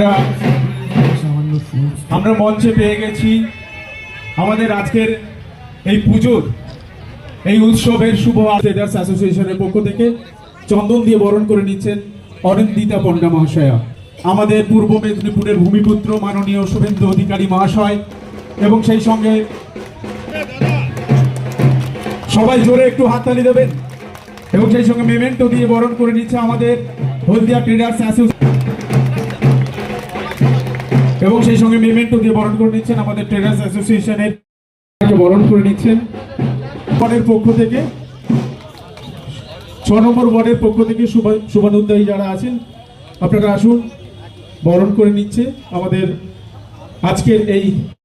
আমরা আমরা মঞ্চে পেয়ে গেছি। আমাদের আজকের এই পুজোর, এই উৎসবের শুভ ট্রেডার্স অ্যাসোসিয়েশনের পক্ষ থেকে চন্দন দিয়ে বরণ করে নিচ্ছেন অনিন্দিতা পণ্ডা মহাশয়া। আমাদের পূর্ব মেদিনীপুরের ভূমিপুত্র মাননীয় শুভেন্দু অধিকারী মহাশয় এবং সেই সঙ্গে সবাই জোরে একটু হাততালি দেবেন এবং সেই সঙ্গে মেমেন্টো দিয়ে বরণ করে নিচ্ছে আমাদের হলদিয়া ট্রেডার্স অ্যাসোসিয়েশন এবং সেই সঙ্গে মেমেন্টো দিয়ে বরণ করে নিচ্ছেন আমাদের ট্রেডার্স অ্যাসোসিয়েশনের বরণ করে নিচ্ছেন। ওয়ার্ডের পক্ষ থেকে। ছ নম্বর ওয়ার্ডের পক্ষ থেকে শুভানন্দী যারা আছেন, আপনারা আসুন, বরণ করে নিচ্ছে আমাদের আজকের এই